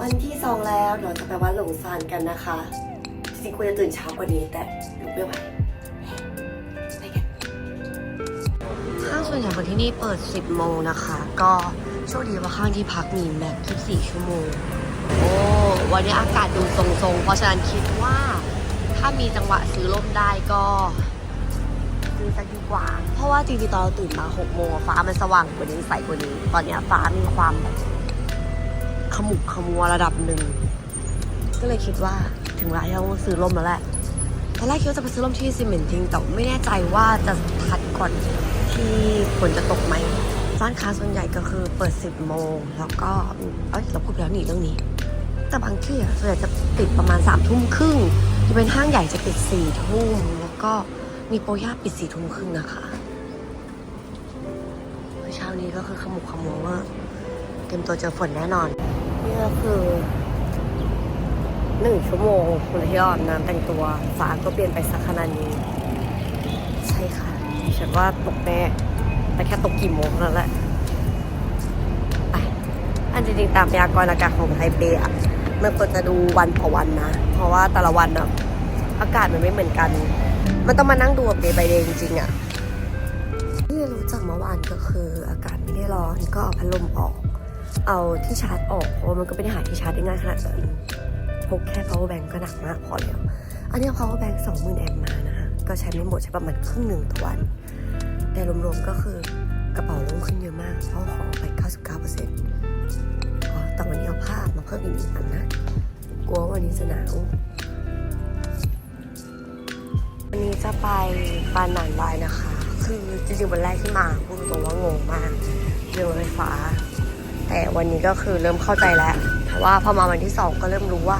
วันที่สองแล้วเดี๋ยวจะไปวัดหลงซานกันนะคะ จริงๆควรจะตื่นเช้ากว่านี้แต่ลุกไม่ไหวไปกันข้างส่วนใหญ่ของที่นี่เปิด 10 โมงนะคะ ก็โชคดีว่าข้างที่พักมีแม็ก24 ชั่วโมง โอ้ วันนี้อากาศดูทรงๆ เพราะฉะนั้นคิดว่าถ้ามีจังหวะซื้อร่มได้ก็ซื้อสักดีกว่า เพราะว่าจริงๆตอนเราตื่นมา6โมงฟ้ามันสว่างกว่านี้ใสกว่านี้ ตอนนี้ฟ้ามีความแบบ ขมุกขมัวระดับหนึ่ง ก็เลยคิดว่าถึงเวลาที่ต้องซื้อร่มแล้วแหละตอนแรกคิดว่าจะไปซื้อร่มที่ซีเมนต์ทิ้งแต่ไม่แน่ใจว่าจะทันก่อนที่ฝนจะตกไหมร้านค้าส่วนใหญ่ก็คือเปิด 10 โมง แล้วก็ เอ้ยเราพูดแล้วนี่เรื่องนี้ แต่บางที่อะส่วนใหญ่จะปิดประมาณ3ามทุ่มครึ่งจะเป็นห้างใหญ่จะปิด4ี่ทุ่มแล้วก็มีโปรย่าปิด4ี่ทุ่มครึ่งนะคะเมื่อเช้านี้ก็คือขมุกขมัวว่า รียมตัวเจอฝนแน่นอน นี่ก็คือหนึ่งชั่วโมงคุณที่อาบน้ำแต่งตัวฟ้าก็เปลี่ยนไปสักขนาดนี้ ใช่ค่ะ ฉันว่าตกแน่แต่แค่ตกกี่โมงนั่นแหละไปอันจริงๆตามพยากรณ์อากาศของไทเปอะมันควรจะดูวันต่อวันนะ เพราะว่าแต่ละวันอะอากาศมันไม่เหมือนกัน มันต้องมานั่งดูแบบเดย์ by เดย์จริงๆอะที่รู้จากเมื่อวานก็คืออากาศไม่ได้ร้อนก็เอาพัดลมออก เอาที่ชาร์จออกเพราะมันก็ไม่ได้หาที่ชาร์จได้ง่ายขนาดนั้นพกแค่ power bank ก็หนักมากพอแล้ว อันนี้ power bank 20,000แอมป์มานะคะก็ใช้ไม่หมดใช้ประมาณครึ่งหนึ่งต่อวัน แต่รวมๆก็คือกระเป๋าลงขึ้นเยอะมากเพราะของไป 99%อ๋อแต่วันนี้เอาผ้ามาเพิ่มอีกหนึ่งอันนะ กลัววันนี้จะหนาววันนี้จะไปปานหนานวายนะคะ คือจริงๆวันแรกที่มาพูดตรงว่างงมากเรื่องรถไฟฟ้า แต่วันนี้ก็คือเริ่มเข้าใจแล้วเพราะว่าพอมาวันที่สองก็เริ่มรู้ว่า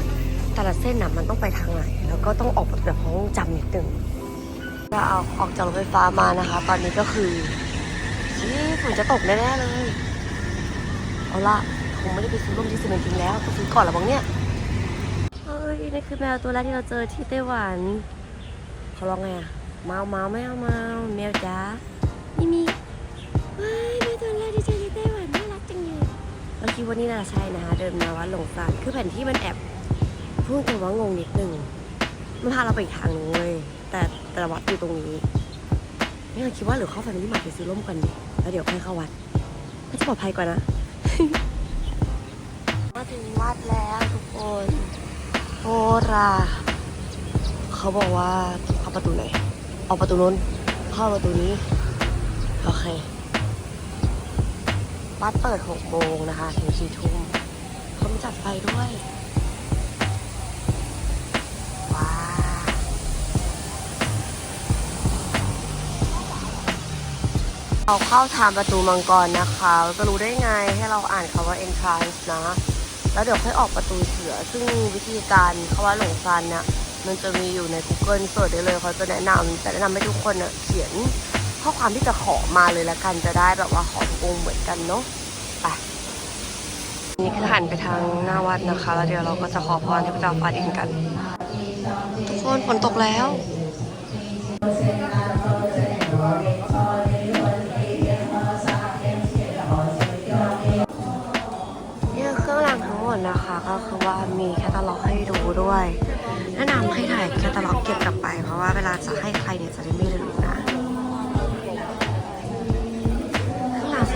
แต่ละเส้นน่ะมันต้องไปทางไหน แล้วก็ต้องออกแบบห้องจำนิดนึงก็เอาออกจากรถไฟฟ้ามานะคะ ตอนนี้ก็คือชี้ฝนจะตกแน่ๆเลย เอาละคงไม่ได้ไปซื้อร่มที่ซีเมนต์ทิ้งแล้วต้องซื้อก่อนละบ้งเนี่ยเฮ้ยนี่คือแมวตัวแรกที่เราเจอที่ไต้หวันเขาร้องไงอะเมาเมาไม่เอาเมาแมวจ้านี่มีว้ายแมวตัวแรกที่เจ คิดว่านี่น่าจะใช่นะคะเดินมาวัดหลงซานคือแผนที่มันแอบพูดแต่ว่างงนิดนึงมันพาเราไปอีกทางนึงเว้ยแต่แต่วัดอยู่ตรงนี้นี่เราคิดว่าหรือเข้าแฟมิลี่มาไปซื้อร่มกันดิแล้วเดี๋ยวค่อยเข้าวัดน่าจะปลอดภัยกว่านะมาถึงวัดแล้วทุกคนโอราเขาบอกว่าเข้าประตูไหนเอาประตูนู้นเข้าประตูนี้โอเค วัดเปิด6โมงนะคะ ถึง4ทุ่มเขามีจัดไฟด้วย ว้าเราเข้าทางประตูมังกรนะคะจะรู้ได้ไงให้เราอ่านคำว่า entrance นะ แล้วเดี๋ยวค่อยออกประตูเสือ ซึ่งวิธีการคำว่าหลงซานเนี่ยมันจะมีอยู่ใน Google เสิร์ชได้เลยเขาจะแนะนำแต่แนะนำให้ทุกคนเน่ะเขียน ข้อความที่จะขอมาเลยละกันจะได้แบบว่าขอทุกองค์เหมือนกันเนาะไปนี่คือหันไปทางหน้าวัดนะคะแล้วเดี๋ยวเราก็จะขอพรเทพเจ้าฟ้าดินกัน ทุกคนฝนตกแล้วนี่เครื่องรางทั้งหมดนะคะก็คือว่ามีแคตตาล็อกให้ดูด้วยแนะนำให้ถ่ายแคตตาล็อกเก็บกลับไป เพราะว่าเวลาจะให้ใครเนี่ยจะได้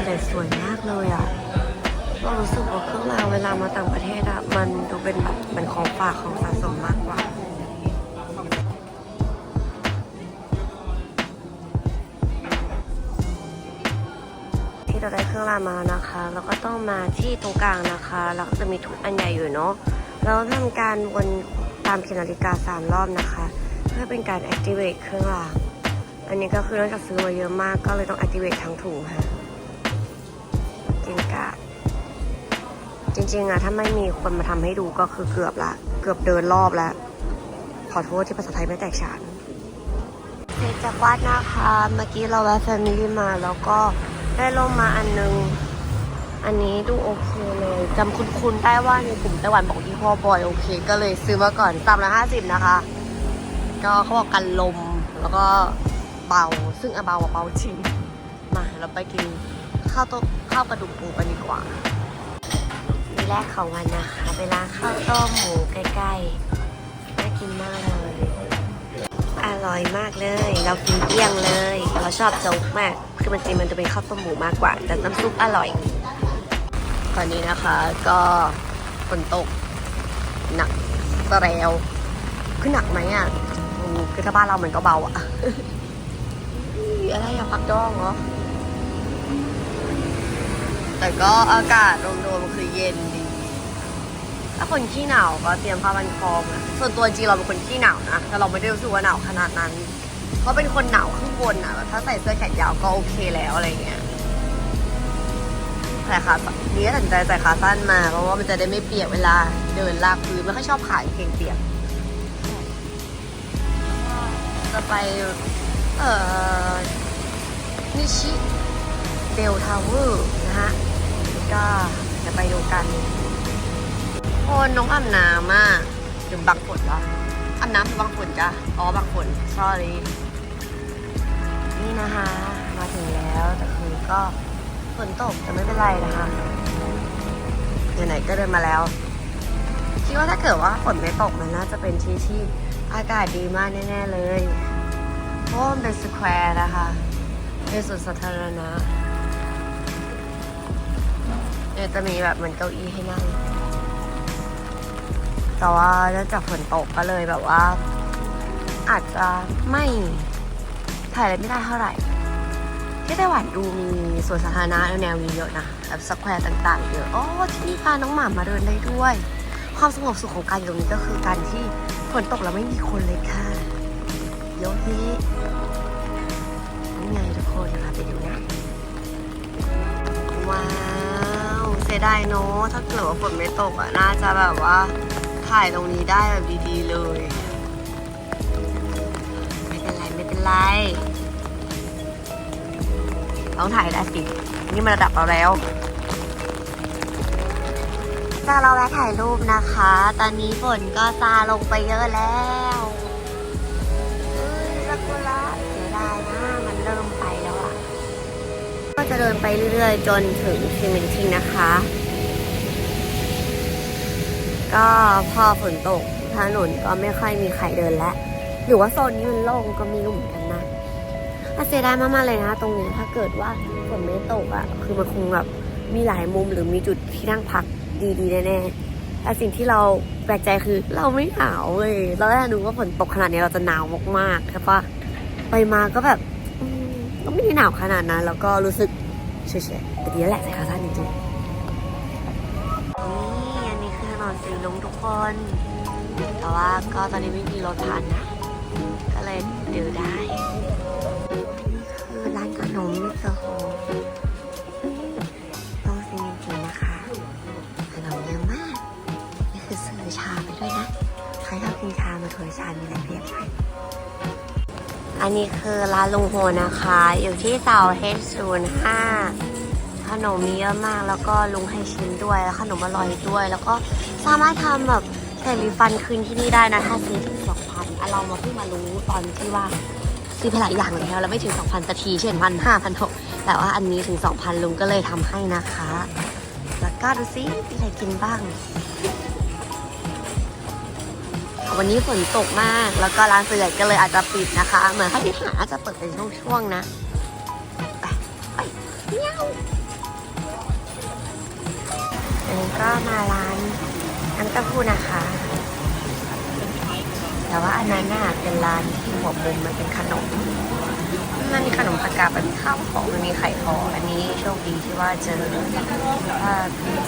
เครื่สวยมากเลยอะเรารู้สึกว่าเครื่องรางเวลามาต่างประเทศอะ มันดูเป็นแบบเป็นของฝากของสะสมมากกว่าที่เราได้เครื่องรางมานะคะ แล้วก็ต้องมาที่ตรงกลางนะคะ แล้วก็จะมีถุงอันใหญ่อยู่เนาะแล้วทำการวนตามเข็มนาฬิกาสามรอบนะคะ เพื่อเป็นการ activate เครื่องรางอันนี้ก็คือเนื่องจากซื้อมาเยอะมากก็เลยต้อง activate ทั้งถุงค่ะ จริงกะจริงๆอะถ้าไม่มีคนมาทำให้ดูก็คือเกือบละ เกือบเดินรอบแล้ว ขอโทษที่ภาษาไทยไม่แตกฉานเสร็จจากวัดนะคะ เมื่อกี้เราแวะแฟมิลี่มาแล้วก็ได้ลงมาอันนึง อันนี้ดูโอเคเลยจำคุ้นๆได้ว่าในกลุ่มไต้หวันบอกยี่ห้อบอยโอเค ก็เลยซื้อมาก่อนสามร้อยห้าสิบนะคะ ก็เขาบอกกันลมแล้วก็เบา ซึ่งอเบากว่าเบาจริง มาเราไปกิน ข้าวต้มข้าวกระดูกปูกันดีกว่านี่แรกของวันนะคะไปร้าข้าวต้มหมูใกล้ๆน่ากินมากเลยอร่อยมากเลย เรากินเกลี้ยงเลยเราชอบโจ๊กมาก คือมันจริงมันจะเป็นข้าวต้มหมูมากกว่า แต่น้ำซุปอร่อยตอนนี้นะคะก็ฝนตกหนักแล้วคือหนักไหมอะคือถ้าบ้านเรามันก็เบาอะ อะไรอะพักดองเหรอ แต่ก็อากาศรวมๆคือเย็นดี ถ้าคนขี้หนาวก็เตรียมผ้าบันคอมาส่วนตัวจริงเราเป็นคนขี้หนาวนะ แต่เราไม่ได้รู้สึกว่าหนาวขนาดนั้น เพราะเป็นคนหนาวข้างบนอะ ถ้าใส่เสื้อแขนยาวก็โอเคแล้วอะไรเงี้ยแต่ขาสั้นนี่ก็ตัดใจใส่ขาสั้นมาเพราะว่ามันจะได้ไม่เปียกเวลาเดินลากพื้นไม่ค่อยชอบขากางเกงเปียก จะไป เอ่อนิชิเบลทาวเวอร์นะฮะ ก็จะไปดูกันโอนน้องอาบน้ำอะหรือบางฝนเหรออาบน้ำหรือบางฝนจ้ะอ๋อบางฝน sorry นี่นะคะ มาถึงแล้วแต่คือก็ฝนตกแต่ไม่เป็นไรนะคะไหนๆก็เดินมาแล้วคิดว่าถ้าเกิดว่าฝนไม่ตกมันน่าจะเป็นที่ที่อากาศดีมากแน่ ๆ เลย เพราะว่ามันเป็นสแควร์นะคะ เป็นสวนสาธารณะ เนี่ยจะมีแบบเหมือนเก้าอี้ให้นั่ง แต่ว่าเนื่องจากฝนตกก็เลยแบบว่า อาจจะไม่ถ่ายอะไรไม่ได้เท่าไหร่ ที่ไต้หวันดูมีสวนสาธารณะแนวนี้เยอะนะแบบสแควร์ต่างๆเยอะอ๋อที่นี่พาน้องหมามาเดินได้ด้วย ความสงบสุขของการอยู่ตรงนี้ก็คือการที่ฝนตกแล้วไม่มีคนเลยค่ะโยฮินี่ไงทุกคนนะคะไปดูนะว้าว เสียดายเนอะถ้าเกิดว่าฝนไม่ตกอะน่าจะแบบว่าถ่ายตรงนี้ได้แบบดีๆเลย ไม่เป็นไรไม่เป็นไรต้องถ่ายได้สิ นี่มันระดับเราแล้วจะเราแวะถ่ายรูปนะคะ ตอนนี้ฝนก็ซาลงไปเยอะแล้วเฮ้ยซากุระเสียดายนะ มันเริ่ม จะเดินไปเรื่อยๆ จนถึงซิมินทิงนะคะ ก็พอฝนตกถนนก็ไม่ค่อยมีใครเดินแล้ว หรือว่าโซนนี้มันโล่งก็ม่รู้เหมือนกันนะอาเสียดายมากๆเลยนะตรงนี้ถ้าเกิดว่าฝนไม่ตกอะ่ะ คือมันคงแบบมีหลายมุมหรือมีจุดที่นั่งพักดีๆแน่ๆแต่สิ่งที่เราแปลกใจคือเราไม่หนาวเลยเราแรกนึกว่าฝนตกขนาดนี้เราจะหนาวมากๆใช่ปะไปมาก็แบบก็ไม่ได้หนาวขนาดนั้นแล้วก็รู้สึก เฉยๆแต่ดีแล้วแหละใส่ขาสั้นจริงๆนี่อันนี้คือถนนสีลุงทุกคน แต่ว่าก็ตอนนี้ไม่มีรถผ่านนะ ก็เลยเดินได้อันนี้คือร้านขนมมิโซโฮต้องซิมินจินะคะ ขนมเยอะมาก นี่คือซื้อชาไปด้วยนะ ใครชอบกินชามาถวยชามีอะไรเปรียบไป อันนี้คือร้านลุงโฮนะคะ อยู่ที่เสาเฮดศูนย์ห้าขนมมีเยอะมากแล้วก็ลุงให้ชิมด้วยแล้วขนมอร่อยด้วย แล้วก็สามารถทำแบบใส่รีฟันคืนที่นี่ได้นะถ้าซื้อถึงสองพันเรามาเพิ่งมารู้ตอนที่ว่าซื้อไปหลายอย่างแล้วแล้วไม่ถึงสองพันสักทีเช่นพันห้าพันหกแต่ว่าอันนี้ถึงสองพันลุงก็เลยทำให้นะคะ แล้วก็ดูซิมีอะไรกินบ้าง วันนี้ฝนตกมาก แล้วก็ร้านส่วนใหญ่ก็เลยอาจจะปิดนะคะ เหมือนถ้าที่หาอาจจะเปิดเป็นช่วงๆนะไปไปเมียวอันนี้ก็มาร้านน้ำเต้าหู้นะคะ แต่ว่าอันนั้นน่ะเป็นร้านที่หัวมุมมันเป็นขนม มันมีขนมผักกาดมันมีข้าวของมันมีไข่ทองอันนี้โชคดีที่ว่าเจอว่า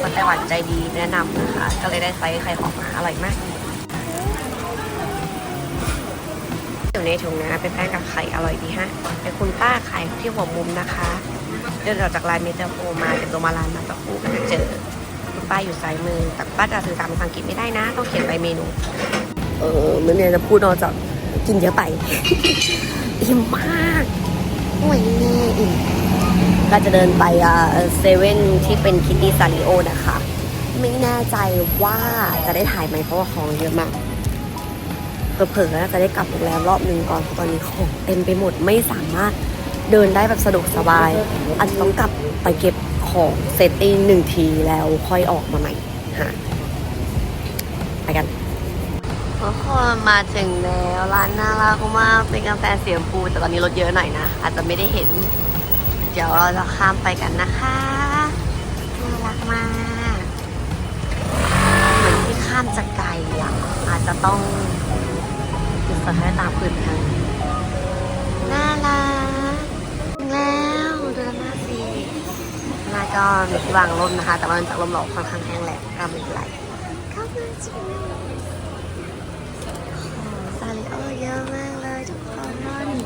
คนไต้หวันใจดีแนะนำนะคะ ก็เลยได้ไซส์ไข่ของมาอร่อยมาก อยู่ในถุงนะเป็นแป้งกับไข่อร่อยดีฮะเป็นคุณป้าขายที่หัวมุมนะคะเดินออกจากร้านเมเตอร์โฟมาเดินตรงมาร้านมาตะคูก็จะเจอคุณป้าอยู่ซ้ายมือ แต่ป้าจะสื่อสารภาษาอังกฤษไม่ได้นะ ต้องเขียนใบเมนู เออไม่เนี่ยจะพูดนอกจากกินเยอะไปอิ่มมากโอ้ยนี่อิ่มก็จะเดินไปอะเซเว่นที่เป็นคิตตี้ซาริโอนะคะ ไม่แน่ใจว่าจะได้ถ่ายไหมเพราะว่าของเยอะมาก เผลอๆน่าจะได้กลับโรงแรมรอบหนึ่งก่อนเพราะตอนนี้ของเต็มไปหมดไม่สามารถเดินได้แบบสะดวกสบายอาจจะต้องกลับไปเก็บของเซตติ้งหนึ่งทีแล้วค่อยออกมาใหม่ฮะไปกันทุกคนมาถึงแล้วร้านน่ารักมากเป็นกาแฟเสียงปูแต่ตอนนี้รถเยอะหน่อยนะ อาจจะไม่ได้เห็น เดี๋ยวเราจะข้ามไปกันนะคะน่ารักมากเหมือนที่ข้ามจะไกลอะอาจจะต้อง ดูสถานตามพื้นทางน่ารักถึงแล้วดูด้านหน้าสิหน้าก็มีที่วางร่มนะคะ แต่ว่ามันจากร่มเราค่อนข้างแห้งแหละก็ไม่เป็นไรเข้ามาจิซาริโอเยอะมากเลยทุกคนน่ารัก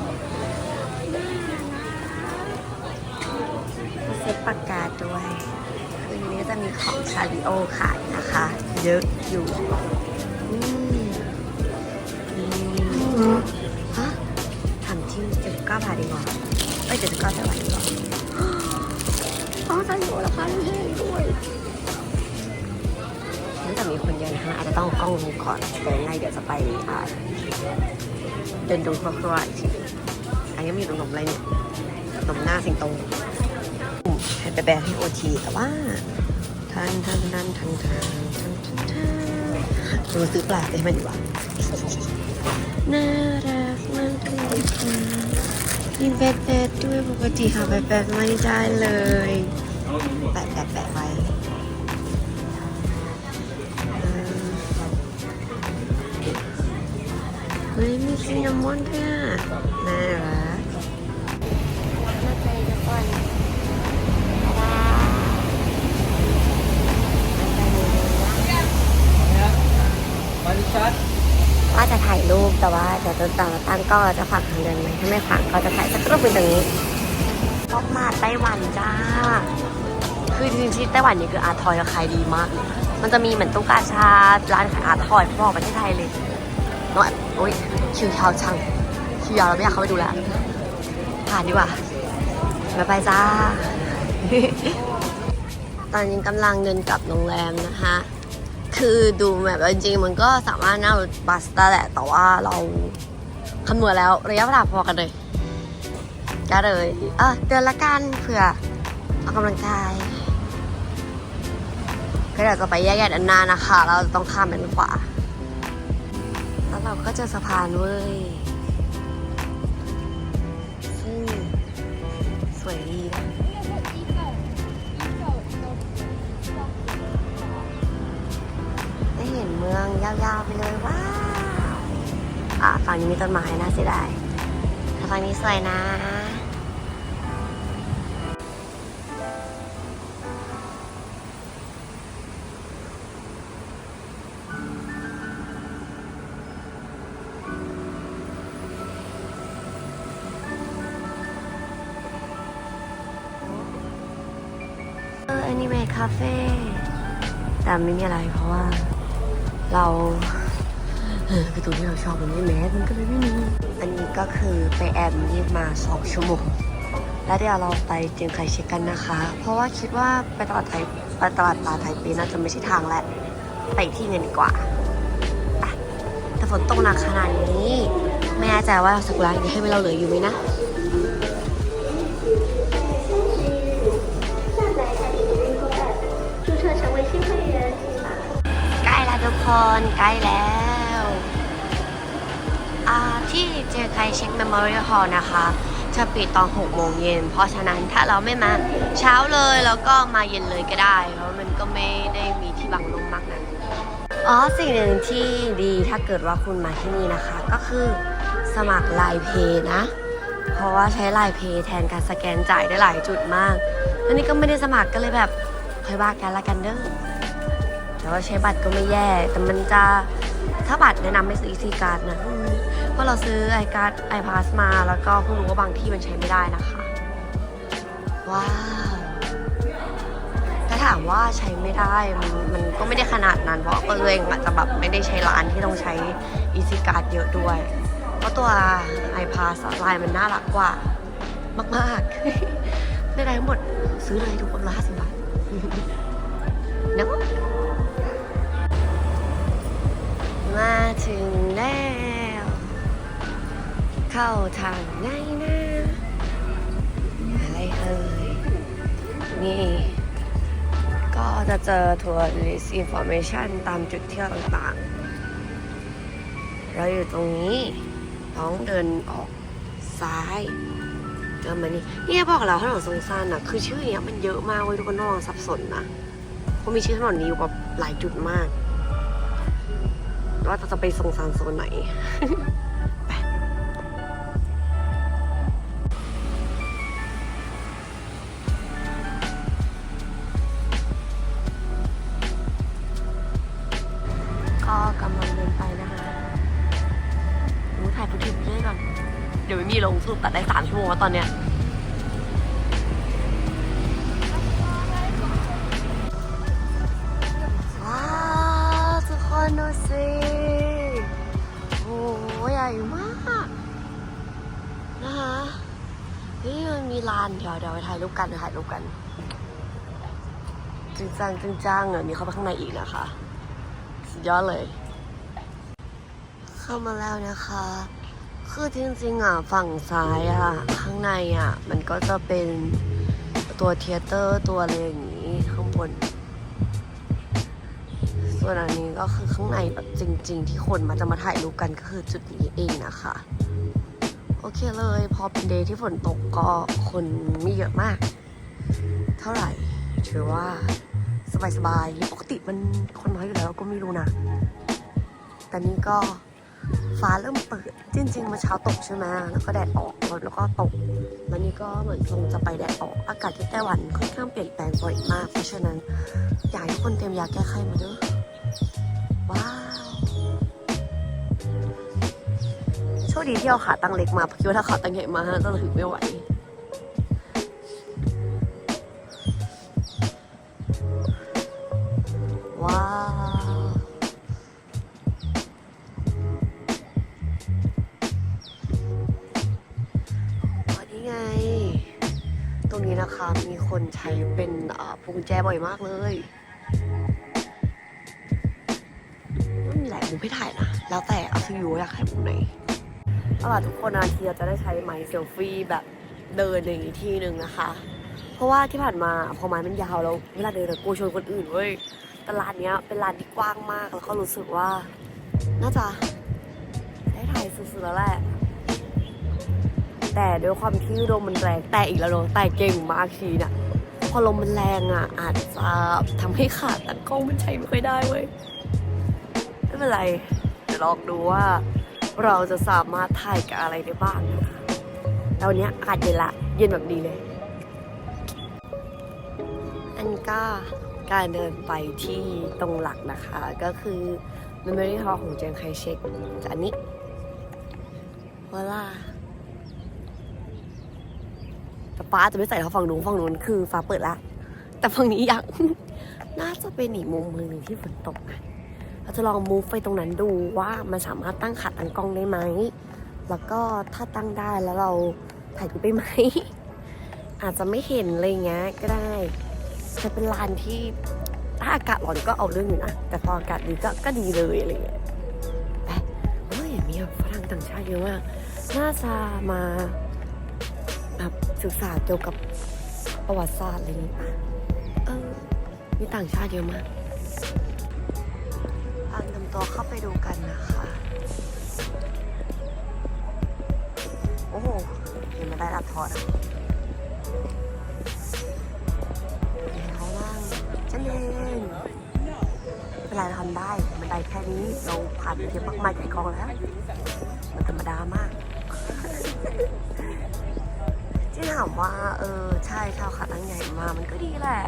มีเซ็ตปากกาด้วยคืนนี้ก็จะมีของซาริโอขายนะคะ เยอะอยู่ ถามจริงเจดิก้าบาดีกว่าเอ้ยเจดก้าบาทดีว่าอ๋อใช่โหราคาแพงด้วยนั่นแต่มีคนเยอนะฮะอาจจะต้องกล้องดูก่อนแต่ยัเดี๋ยวจะไปเดินดูครัวๆอีกทีอันนี้มีขนมอะไรเนี่ยขนมหน้าสิงโตให้แปะให้โอทีแต่ว่าทานทานทานทานทานทานดูนเาซื้อปลาไปไหมันดีกว่า น่ารักมากเลยค่ะมีแบดแบดด้วยปกติหาแบดแบดไม่ได้เลยแปะแปะแปะไว้เฮ้ยมีซินนามอนด้วยอะน่ารักมาใจทุกคนบ๊ายบาย ว่าจะถ่ายรูปแต่ว่าเดี๋ยวจะต่อตั้งกล้องจะขวางทางเดินไหมถ้าไม่ขวางก็จะถ่ายสักรูปเป็นตรงนี้พบมาไต้หวันจ้า คือจริงๆที่ไต้หวันนี่คืออาร์ทอยขายดีมาก มันจะมีเหมือนตุ๊กตาชาร้านขายอาร์ทอยพอประเทศไทยเลยเนาะโอ้ยคิวเชาชังคิวยาวเราไม่อยากเข้าไปดูแล้วผ่านดีกว่าบ๊ายบายจ้า ตอนนี้กำลังเดินกลับโรงแรมนะคะ คือดูแบบจริงๆมันก็สามารถนั่งรถบัสได้แหละ แต่ว่าเราคำนวณแล้วระยะเวลาพอกันเลยก็เลยเออเดินละกันเผื่อออกกำลังกาย ก็เดี๋ยวจะไปแยกๆด้านหน้านะคะ เราต้องข้ามไปด้านขวาแล้วเราก็เจะสะพานเว้ย เห็นเมืองยาวๆไปเลยว้าวอะฝั่งนี้มีต้นไม้น่าเสียดายแต่ฝั่งนี้สวยนะเออแอนิเมตคาเฟ่แต่ไม่มีอะไรเพราะว่า เราเออตูนที่เราชอบมันไม่แมสมันก็เลยไม่มีอันนี้ก็คือไปแอบรีบมาสองชั่วโมงแล้วเดี๋ยวเราไปเจียงไคเช็คกันนะคะ เพราะว่าคิดว่าไปตลาดไทยไปตลาดปลาไทยปีน่าจะไม่ใช่ทางแหละ ไปที่หนึงดีกว่าแต่ฝนตกหนักขนาดนี้ ไม่แน่ใจว่าสักร้านนี้ให้เราเหลืออยู่ไหมนะ คนใกล้แล้วอ่าที่เจอใครเช็ค Memorial Hall นะคะ จะปิดตอน6โมงเย็น เพราะฉะนั้นถ้าเราไม่มาเช้าเลยแล้วก็มาเย็นเลยก็ได้ เพราะมันก็ไม่ได้มีที่บังลมมากนะอ๋อสิ่งหนึ่งที่ดีถ้าเกิดว่าคุณมาที่นี่นะคะ ก็คือสมัครไลน์เพย์นะ เพราะว่าใช้ไลน์เพย์แทนการสแกนจ่ายได้หลายจุดมากอันนี้ก็ไม่ได้สมัครก็เลยแบบค่อยว่ากันละกันเด้อ แต่ว่าใช้บัตรก็ไม่แย่ แต่มันจะถ้าบัตรแนะนำไม่ซื้อ EC card นะ เพราะเราซื้อ i card i pass มาแล้วก็เพิ่งรู้ว่าบางที่มันใช้ไม่ได้นะคะ ว้าวถ้าถามว่าใช้ไม่ได้มันมันก็ไม่ได้ขนาดนั้น เพราะตัวเองอาจจะแบบไม่ได้ใช้ร้านที่ต้องใช้ EC card เยอะด้วย เพราะตัว i pass ลายมันน่ารักกว่ามากๆได้ทั้งหมดซื้อเลยทุกคนละห้าสิบบาทเนาะ มาถึงแล้ว เข้าทางไหนนะอะไรเอ่ยนี่ ก็จะเจอทัวร์ list information ตามจุดเที่ยวต่างๆ เราอยู่ตรงนี้น้องเดินออกซ้ายเดินมานี่เนี่ยบอกแล้วถนนทรงซานอะคือชื่อเนี้ยมันเยอะมากเว้ยทุกคนต้องระวังสับสนนะเพราะมีชื่อถนนนี้อยู่แบบหลายจุดมาก ว่าจะไปทรงซานโซนไหนไปก็กำลังเดินไปนะคะรู้ถ่ายฟุตเทจไปเรื่อยก่อน เดี๋ยวไม่มีลงสรุปตัดได้สามชั่วโมงแล้วตอนเนี้ยานเดี๋ยวเดี๋ยวไปถ่ายรูปกันถ่ายรูปกันจริงจังจริงจังอะมีเข้าไปข้างในอีกนะคะ สุดยอดเลย เข้ามาแล้วนะคะ คือจริงๆอะฝั่งซ้ายอะข้างในอะ มันก็จะเป็นตัวเทเตอร์ตัวอะไรอย่างนี้ข้างบน ส่วนอันนี้ก็คือข้างในแบบจริง ๆ ที่คนมาจะมาถ่ายรูปกันก็คือจุดนี้เองนะคะ โอเคเลย พอเป็นเดย์ที่ฝนตกก็คนไม่เยอะมาก เท่าไหร่ ถือว่าสบายๆหรือปกติมันคนน้อยอยู่แล้วก็ไม่รู้นะ แต่นี่ก็ฟ้าเริ่มเปิด จริงๆมาเช้าตกใช่ไหมแล้วก็แดดออกแล้วก็ตก แล้วนี่ก็เหมือนทรงจะไปแดดออก อากาศที่ไต้หวันค่อนข้างเปลี่ยนแปลงบ่อยมาก เพราะฉะนั้นอยากให้คนเตรียมยาแก้ไขมาเด้อว้า คดีที่เอาขาตั้งเล็กมาเพราะคิดว่าถ้าขาตั้งใหญ่มาจะถือไม่ไหวว้าวันนี้ไง ตรงนี้นะคะมีคนใช้เป็นอ่าพวงกุญแจบ่อยมากเลยมีหลายมุมให้ถ่ายนะ แล้วแต่เอาซีวิวอยากถ่ายมุมไหน เอาล่ะทุกคนนาทีเราจะได้ใช้ไมค์เซลฟี่แบบเดินอย่างนี้ทีหนึ่งนะคะ เพราะว่าที่ผ่านมาพอไม้มันยาวแล้วเวลาเดินอะกลัวชนคนอื่นเว้ยแต่ร้านเนี้ยเป็นร้านที่กว้างมากแล้วก็รู้สึกว่า น่าจะได้ถ่ายสุดๆแล้วแหละแต่ด้วยความที่ลมมันแรงแต่อีกแล้วเนอะแต่เก่งมากชีน่ะพอลมมันแรงอะ อาจจะทำให้ขาดตัดกล้องมันใช้ไม่ค่อยได้เว้ยไม่เป็นไรเดี๋ยวลองดูว่า เราจะสามารถถ่ายกับอะไรได้บ้างนะคะแล้ววันนี้อากาศเย็นละ เย็นแบบดีเลย อันนี้ก็การเดินไปที่ตรงหลักนะคะ ก็คือ Memory Hall ของเจนไคเชกจากอันนี้เวลาแต่ฟ้าจะไม่ใส่เท่าฝั่งนู้นฝั่งนู้นคือฟ้าเปิดละ แต่ฝั่งนี้ยัง น่าจะเป็นอีกมุมหนึ่งที่ฝนตกนะ จะลองมูฟไปตรงนั้นดูว่ามันสามารถตั้งขาตั้งกล้องได้ไหม แล้วก็ถ้าตั้งได้แล้วเราถ่ายรูปได้ไหม อาจจะไม่เห็นอะไรเงี้ยก็ได้แต่เป็นลานที่ถ้าอากาศร้อนก็เอาเรื่องอยู่นะ แต่พออากาศดีก็ก็ดีเลยอะไรเงี้ยแต่เฮ้ยมีฝรั่งต่างชาติเยอะมากน่าจะมาแบบศึกษาเกี่ยวกับประวัติศาสตร์อะไรนี้ป่ะเออมีต่างชาติเยอะมาก ตัวเข้าไปดูกันนะคะ โอ้โหเห็นมาได้รับทอดเดี๋ยวเขานั่งฉันเองเป็นไรเราทำได้มันได้แค่นี้เราผ่านเทียบมากมายไก่กองแล้ว มันธรรมดามากที่ถามว่าเออใช่ชาวขาตั้งใหญ่มามันก็ดีแหละ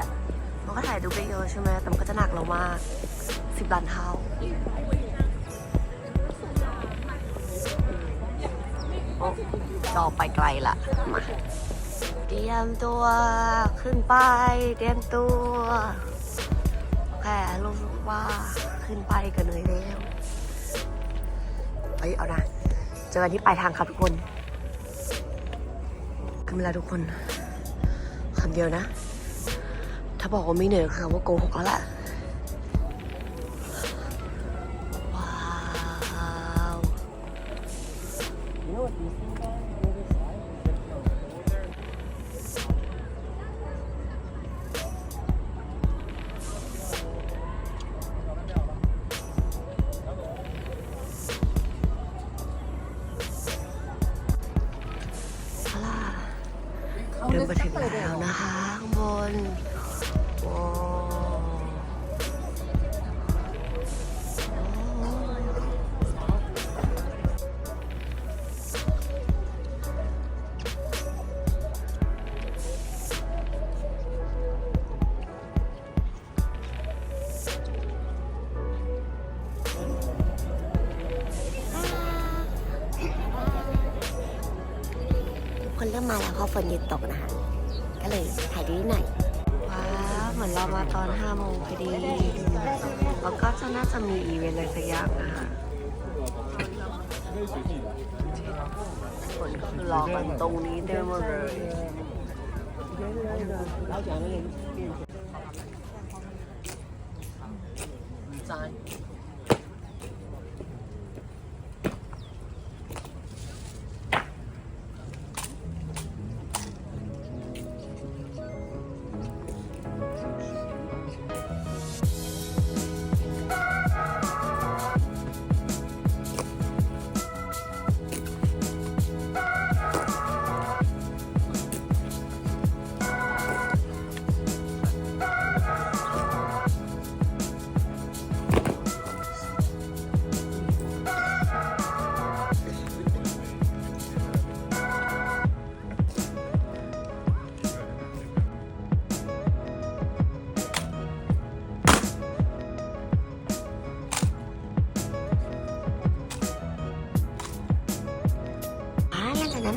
มันก็ถ่ายรูได้เยอะใช่ไหมแต่มันก็จะหนักเรามากสิบล้านเท่าโอ้จอไปไกลละมา เตรียมตัวขึ้นไป เตรียมตัวแค่รู้สึกว่าขึ้นไปก็เหนื่อยแล้วเอ้ยเอานะเจอกันที่ปลายทางครับทุกคนคือเวลาทุกคนคำเดียวนะ ถ้าบอกว่าไม่เหนื่อยคือคำว่าโกหกแล้วแหละ ดินมาถึงแล้วนะคะข้างบนโอ้ อ่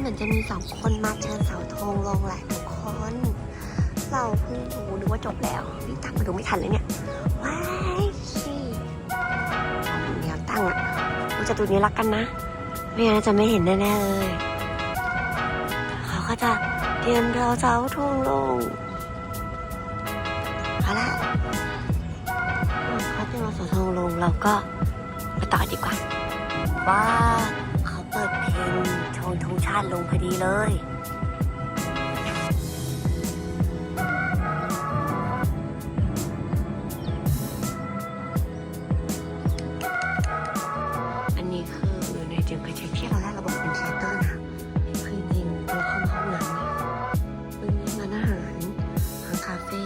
มือนจะมีสองคนมาเชิญเสาธงลงแหละทุกคน เราเพิ่งดูนึกว่าจบแล้วนี่ตั้งมาดูไม่ทันเลยเนี่ย ว้ายชี่เดี๋ยวตั้งอะกูจะดูนี้รักกันนะ ไม่งั้นจะไม่เห็นแน่ๆเลย เขาก็จะเตรียมเราเสาธงลงเอาละเขาเตรียมเราเสาธงลงเราก็ไปต่อดีกว่า ว่าเขาเปิดเพลง ธงชาติลงพอดีเลย อันนี้คือในจิมกระเช็คที่เราได้ระบบเป็นเทเตอร์นะ คือจริงๆเราเข้ามาห้องน้ำเนี่ยเป็นร้านอาหารร้านคาเฟ่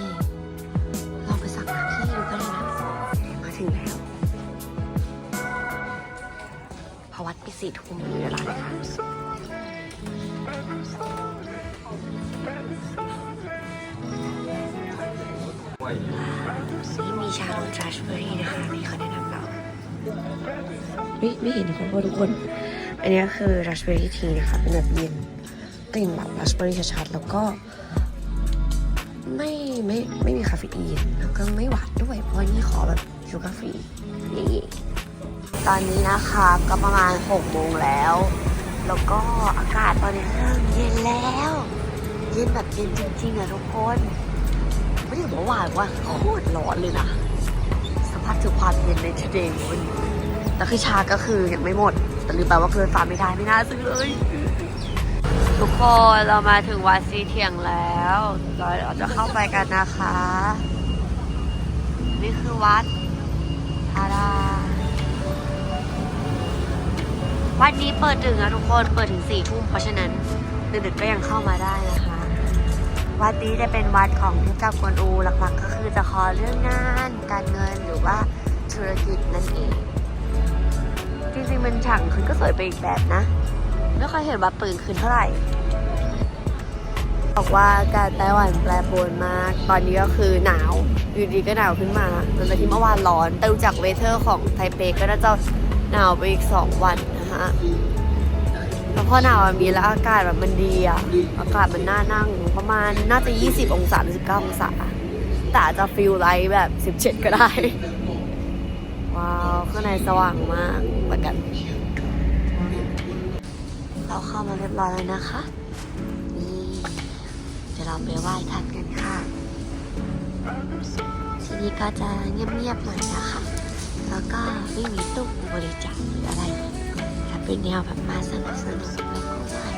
เราไปสั่งน้ำที่ดูก็ได้นะมาถึงแล้ว พอวัดไปสี่ทุ่มมีเวลาเลยค่ะนี่ ไม่ไม่เห็นนะคะว่าทุกคน อันนี้คือราสเบอรี่ทีนะคะ เป็นแบบเย็นกลิ่นแบบราสเบอรี่ชัดๆแล้วก็ ไม่ไม่ไม่มีคาเฟอีนแล้วก็ไม่หวานด้วย เพราะว่านี่ขอแบบชูการ์ฟรีนี่ตอนนี้นะคะก็ประมาณ6โมงแล้ว แล้วก็อากาศตอนนี้เริ่มเย็นแล้ว เย็นแบบเย็นจริงๆอะทุกคน ไม่ได้บอกว่าว่าโคตรร้อนเลยนะสัมผัสถึงความเย็นในทะเลวันนี้ แต่คือชาก็คือยังไม่หมด แต่ลืมไปว่าเพื่อนฟ้าไม่ได้ไม่น่าซื้อเลย ทุกคนเรามาถึงวัดซีเทียงแล้วเราเราจะเข้าไปกันนะคะ นี่คือวัดทาดาวัดนี้เปิดถึงนะทุกคนเปิดถึงสี่ทุ่มเพราะฉะนั้นดึกๆก็ยังเข้ามาได้นะคะ วัดนี้จะเป็นวัดของเทพเจ้ากวนอูหลักๆ ก็คือจะขอเรื่องงาน การเงินหรือว่าธุรกิจนั่นเอง ริงๆมันฉ่างขึ้นก็สวยไปอีกแบบนะ ไม่ค่อยเห็นว่าปืนขึ้นเท่าไหร่ บอกว่าอากาศไต้หวันแปรปรวนมาก ตอนนี้ก็คือหนาวอยู่ดีก็หนาวขึ้นมาหลังจากที่เมื่อวานร้อน แต่ดูจากเวเทอร์ของไทเปก็น่าจะหนาวไปอีก 2 วันนะคะแล้วพอหนาวแบบนี้แล้วอากาศแบบมันดีอะอากาศมันน่านั่งประมาณน่าจะ 20 องศาหรือ19 องศา แต่อาจจะฟิลไลท์แบบ 17 ก็ได้ ว้าวข้างในสว่างมากเหมือนกัน เราเข้ามาเรียบร้อยแล้วนะคะนี่เดี๋ยวเราไปไหว้ท่านกันค่ะ ที่นี่ก็จะเงียบๆหน่อยนะคะ แล้วก็ไม่มีตู้บริจาคหรืออะไรแต่เป็นแนวแบบมาสนุกสนุกๆแล้วก็ไห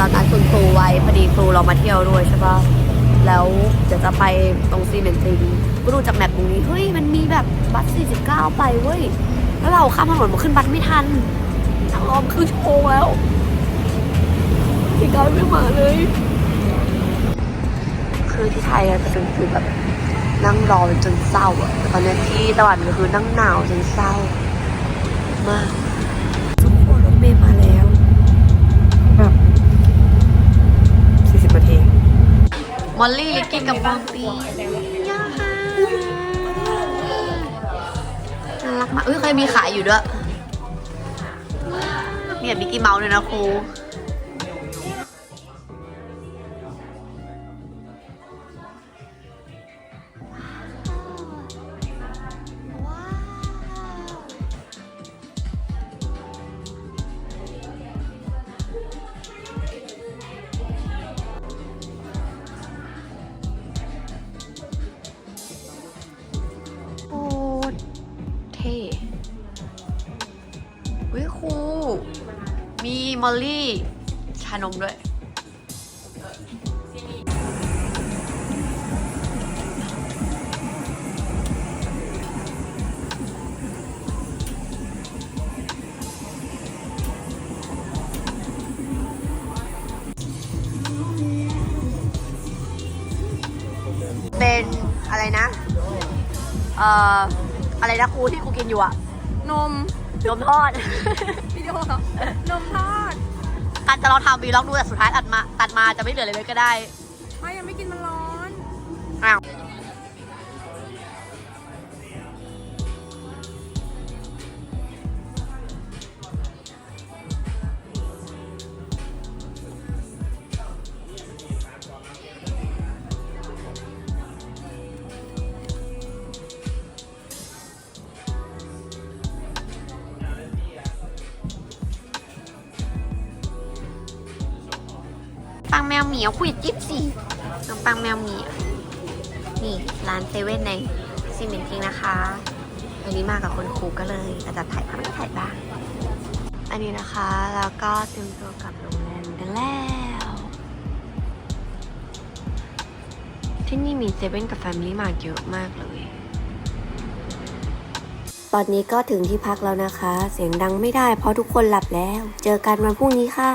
ครูไว้พอดีครูเรามาเที่ยวด้วยใช่ปะแล้วเดี๋ยวจะไปตรงซีเมนติงก็ดูจากแมปตรงนี้เฮ้ยมันมีแบบบัส49 ไปเว้ยแล้วเราข้ามถนนมาขึ้นบัสไม่ทันนั่งรอมครึ่งชั่วโมงแล้วพี่กาวไม่มาเลย คือที่ไทยอะจะเป็นคือแบบนั่งรอจนเศร้าอะแต่ตอนนี้ที่ตะวันก็คือนั่งหนาวจนเศร้ามากคนรถเมย์มาแล้ว แบบ40นาที มอลลี่ลิกกี้กับปอมปีย่าค่ะน่ารักมากเอ้ยเคยมีขายอยู่ด้วยเนี่ยมิกกี้เมาส์เลยนะครู มอลลี่ ชานมด้วย เป็นอะไรนะ เอ่อ อะไรนะครูที่ครูกินอยู่อะนม นมทอด วิดีโอเหรอนมทอด การจะลองทำวีล็อกดูแต่สุดท้ายตัดมาตัดมาจะไม่เหลืออะไรเลยก็ได้ วเหมียวคุยจิ๊บสิขน้องปังแมวเหมียวนี่ร้านเซเว่นในซีเมนทิงนะคะวันนี้มากับคนครูก็เลยอาจจะถ่ายภาพไม่ถ่ายบ้าง อันนี้นะคะแล้วก็เตรียมตัวกลับโรงแรมกันแล้ว ที่นี่มีเซเว่นกับแฟมิลี่มาเยอะมากเลยตอนนี้ก็ถึงที่พักแล้วนะคะ เสียงดังไม่ได้เพราะทุกคนหลับแล้ว เจอกันวันพรุ่งนี้ค่ะ